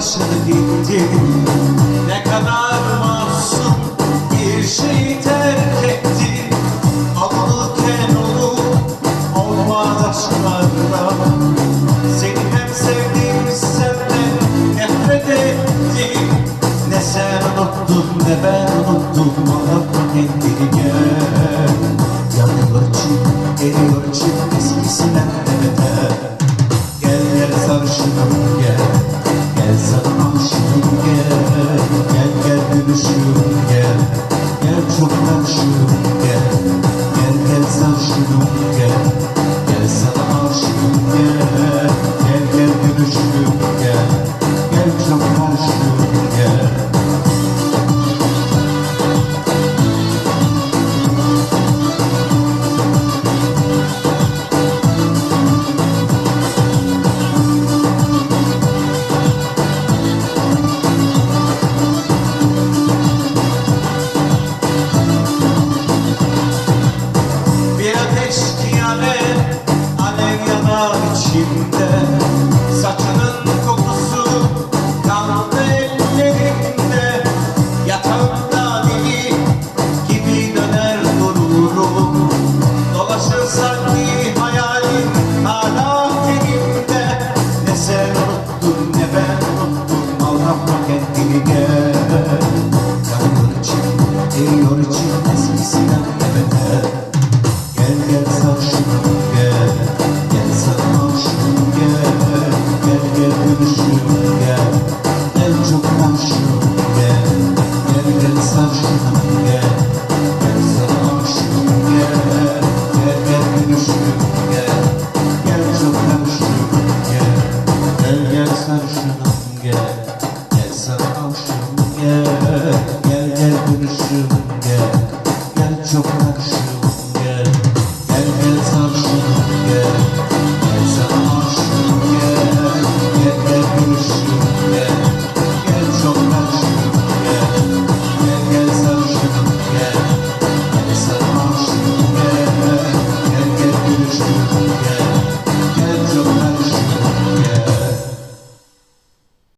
taşıdı gitti? Ne kadar masum bir şey terk etti. Alırken onu olmaz aşklarla. Seni hem sevdim senden nefret ettim Ne sen unuttun ne ben unuttum. Anlatma kendini gel. Yanıyor çim, geliyor Saçının kokusu kaldı ellerinde. Yatağımda deli gibi döner dururum Dolaşır sanki hayalim hala Ne sen unuttun ne ben unuttum. Allah kendini gel. Yanıyor içim, eriyor içim eskisinden ebede Gel gel sarışın. Yeah.